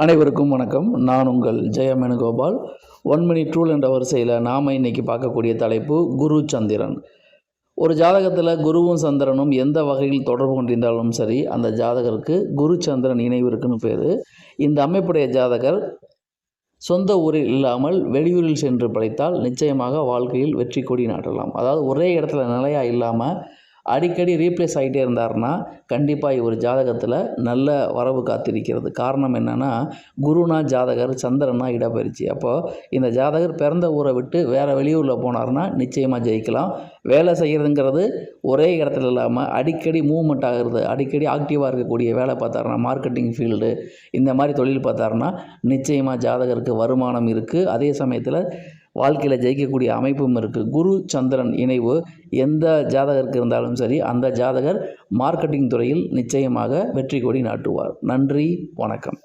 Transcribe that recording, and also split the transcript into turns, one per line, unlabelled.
அனைவருக்கும் வணக்கம். நான் உங்கள் ஜெயமேனுகோபால் ஒன் மினிட் ரூல் என்ற வரிசையில் நாம் இன்னைக்கு பார்க்கக்கூடிய தலைப்பு குரு சந்திரன். ஒரு ஜாதகத்தில் குருவும் சந்திரனும் எந்த வகையில் தொடர்பு கொண்டிருந்தாலும் சரி அந்த ஜாதகருக்கு குரு சந்திரன் இணைவு இருக்குன்னு பேர். இந்த அமைப்புடைய ஜாதகர் சொந்த ஊரில் இல்லாமல் வெளியூரில் சென்று படைத்தால் நிச்சயமாக வாழ்க்கையில் வெற்றி கொடி நாட்டலாம். அதாவது ஒரே இடத்துல நிலையாக இல்லாமல் அடிக்கடி ரீப்ளேஸ் ஆகிட்டே இருந்தாருன்னா கண்டிப்பாக இவர் ஜாதகத்தில் நல்ல வரவு காத்திருக்கிறது. காரணம் என்னென்னா குருனா ஜாதகர் சந்திரனா இடப்பெயர்ச்சி. அப்போது இந்த ஜாதகர் பிறந்த ஊரை விட்டு வேறு வெளியூரில் போனார்னா நிச்சயமாக ஜெயிக்கலாம். வேலை செய்கிறதுங்கிறது ஒரே இடத்துல இல்லாமல் அடிக்கடி மூவ்மெண்ட் ஆகிறது அடிக்கடி ஆக்டிவாக இருக்கக்கூடிய வேலை பார்த்தாருன்னா மார்க்கெட்டிங் ஃபீல்டு இந்த மாதிரி தொழில் பார்த்தாருன்னா நிச்சயமாக ஜாதகருக்கு வருமானம் இருக்குது அதே சமயத்தில் வாழ்க்கையில் ஜெயிக்கக்கூடிய அமைப்பும் இருக்குது குரு சந்திரன் இணைவு எந்த ஜாதகருக்கு இருந்தாலும் சரி அந்த ஜாதகர் மார்க்கெட்டிங் துறையில் நிச்சயமாக வெற்றி கொடி நாட்டுவார். நன்றி வணக்கம்.